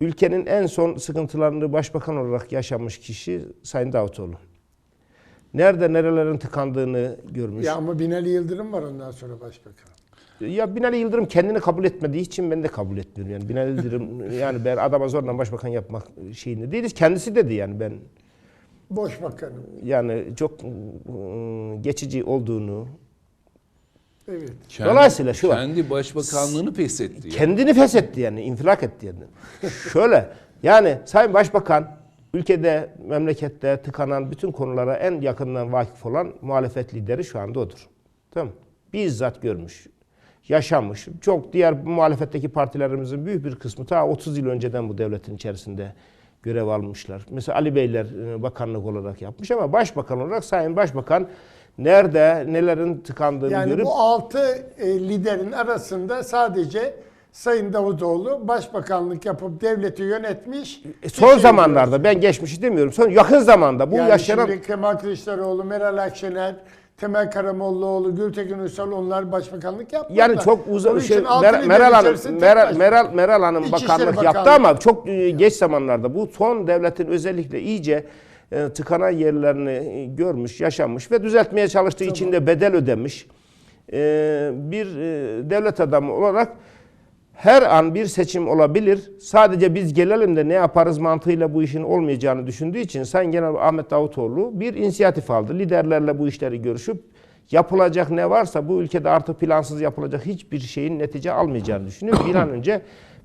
ülkenin en son sıkıntılarını başbakan olarak yaşamış kişi Sayın Davutoğlu. Nerede nerelerin tıkandığını görmüş. Ya ama Binali Yıldırım var ondan sonra başbakan. Ya Binali Yıldırım kendini kabul etmediği için ben de kabul etmiyorum. Yani Binali Yıldırım yani ben adama zorla başbakan yapmak şeyinde değiliz. Kendisi dedi yani ben Boş bakanım. yani çok ıı, geçici olduğunu. Evet. Kendi- Dolayısıyla şu var. Kendi başbakanlığını feshetti. yani. Kendini feshetti yani infilak etti yani. Şöyle yani Sayın Başbakan ülkede memlekette tıkanan bütün konulara en yakından vakıf olan muhalefet lideri şu anda odur. Tamam mı? Bizzat görmüş, yaşamış. Çok diğer muhalefetteki partilerimizin büyük bir kısmı ta 30 yıl önceden bu devletin içerisinde görev almışlar. Mesela Ali Beyler e, bakanlık olarak yapmış ama başbakan olarak Sayın Başbakan nerede nelerin tıkandığını Yani görüp bu altı e, liderin arasında sadece Sayın Davutoğlu başbakanlık yapıp devleti yönetmiş. E, son şey zamanlarda ben geçmişi demiyorum. Son yakın zamanda bu Yani yaşanan şimdi Kemal Kılıçdaroğlu, Meral Akşener, Temel Karamollaoğlu, Gültekin Uysal onlar başbakanlık yapmadılar. yani çok uzun şey Mer- Meral Hanım Meral. Meral Meral Hanım İçişleri bakanlık yaptı ama çok e, geç zamanlarda bu son devletin özellikle iyice tıkanan yerlerini e, görmüş, yaşamış ve düzeltmeye çalıştığı için de bedel ödemiş. E, bir e, devlet adamı olarak her an bir seçim olabilir. Sadece biz gelelim de ne yaparız mantığıyla bu işin olmayacağını düşündüğü için Sayın Genel Ahmet Davutoğlu bir inisiyatif aldı. Liderlerle bu işleri görüşüp yapılacak ne varsa bu ülkede artık plansız yapılacak hiçbir şeyin netice almayacağını düşünüyor. Bir an önce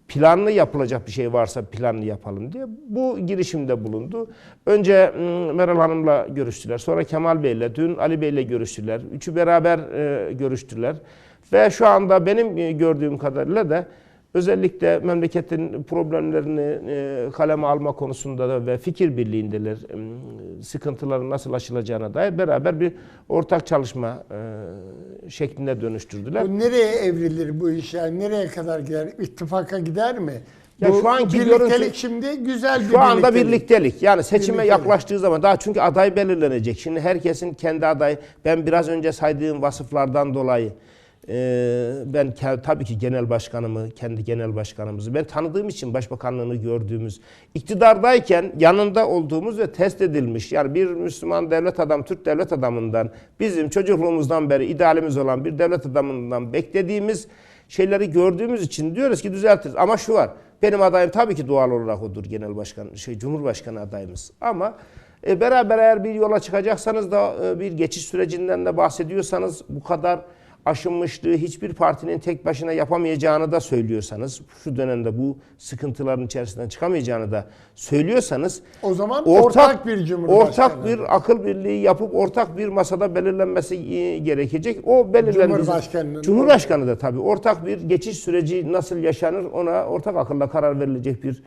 planlı yapılacak bir şey varsa planlı yapalım diye bu girişimde bulundu. Önce mm, Meral Hanım'la görüştüler. Sonra Kemal Bey'le, dün Ali Bey'le görüştüler. Üçü beraber e, görüştüler. Ve şu anda benim e, gördüğüm kadarıyla da özellikle memleketin problemlerini e, kaleme alma konusunda da ve fikir birliğindeler. E, Sıkıntıların nasıl aşılacağına dair beraber bir ortak çalışma e, şeklinde dönüştürdüler. Bu nereye evrilir bu iş yani? Nereye kadar gider? İttifaka gider mi? Ya bu şu anki birliktelik görüntü- şimdi güzel bir Şu anda birliktelik. birliktelik. Yani seçime Birliktelik. yaklaştığı zaman daha çünkü aday belirlenecek. Şimdi herkesin kendi adayı. Ben biraz önce saydığım vasıflardan dolayı ben ke- tabii ki genel başkanımı, kendi genel başkanımızı ben tanıdığım için başbakanlığını gördüğümüz, iktidardayken yanında olduğumuz ve test edilmiş. Yani bir Müslüman devlet adam, Türk devlet adamından bizim çocukluğumuzdan beri idealimiz olan bir devlet adamından beklediğimiz şeyleri gördüğümüz için diyoruz ki düzeltiriz. Ama şu var. Benim adayım tabii ki doğal olarak odur genel başkan, şey Cumhurbaşkanı adayımız. Ama e, beraber eğer bir yola çıkacaksanız da e, bir geçiş sürecinden de bahsediyorsanız bu kadar aşınmışlığı hiçbir partinin tek başına yapamayacağını da söylüyorsanız, şu dönemde bu sıkıntıların içerisinden çıkamayacağını da söylüyorsanız O zaman ortak bir cumhurbaşkanı. ortak bir akıl birliği yapıp ortak bir masada belirlenmesi e, gerekecek. O belirlendiği Cumhurbaşkanının- Cumhurbaşkanı da tabii ortak bir geçiş süreci nasıl yaşanır ona ortak akılla karar verilecek bir